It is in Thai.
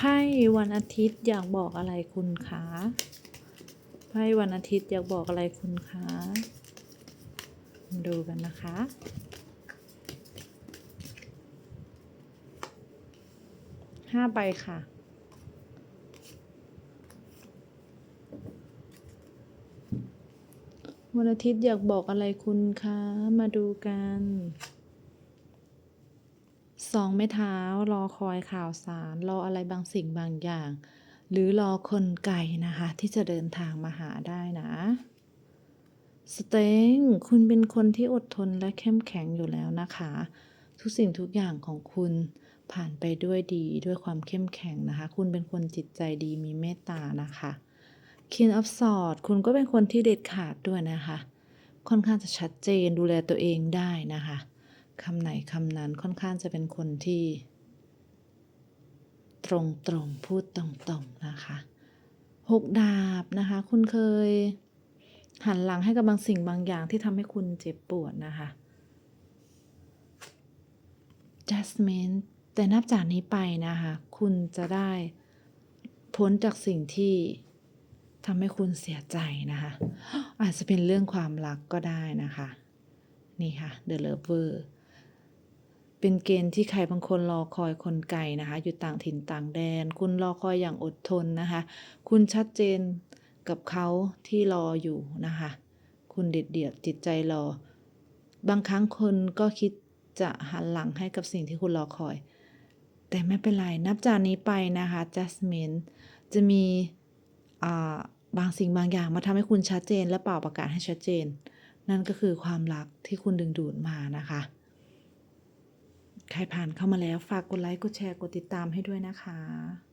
ไพ่วันอาทิตย์อยากบอกอะไรคุณคะไพ่วันอาทิตย์อยากบอกอะไรคุณคะมาดูกันนะคะ ห้าใบค่ะ วันอาทิตย์อยากบอกอะไรคุณคะ มาดูกัน สองไม้เท้ารอคอยข่าวสาร รออะไรบางสิ่งบางอย่าง หรือรอคนไกลนะคะ ที่จะเดินทางมาหาได้นะสเต็งคุณเป็นคนที่อดทนและเข้มแข็งอยู่แล้วนะคะ ทุกสิ่งทุกอย่างของคุณผ่านไปด้วยดีด้วยความเข้มแข็งนะคะ คุณเป็นคนจิตใจดีมีเมตตานะคะ King of Swords คุณก็เป็นคนที่เด็ดขาดด้วยนะคะ ค่อนข้างจะชัดเจนดูแลตัวเองได้นะคะ คำไหนคำนั้นค่อนข้างจะเป็นคนที่ ตรงตรงพูดตรงๆนะคะหกดาบนะคะ คุณเคย หันหลังให้กับบางสิ่งบางอย่างที่ทำให้คุณเจ็บปวดนะคะ Jasmine แต่นับจากนี้ไปนะคะ คุณจะได้พ้นจากสิ่งที่ทำให้คุณเสียใจนะคะ อาจจะเป็นเรื่องความรักก็ได้นะคะ นี่ค่ะ The Lover เป็นเกณฑ์ที่ใครบางคนรอคอยคนไกลนะคะ อยู่ต่างถิ่นต่างแดน คุณรอคอยอย่างอดทนนะคะ คุณชัดเจนกับเขาที่รออยู่นะคะ คุณเด็ดเดี่ยวจิตใจรอ บางครั้งคนก็คิดจะหันหลังให้กับสิ่งที่คุณรอคอย แต่ไม่เป็นไร นับจากนี้ไปนะคะ Jasmine จะมีอ่าบางสิ่งบางอย่างมาทำให้คุณชัดเจน และเป่าประกาศให้ชัดเจน นั่นก็คือความรักที่คุณดึงดูดมานะคะ ใครผ่านเข้ามาแล้วฝากกดไลค์ กดแชร์ กดติดตามให้ด้วยนะคะ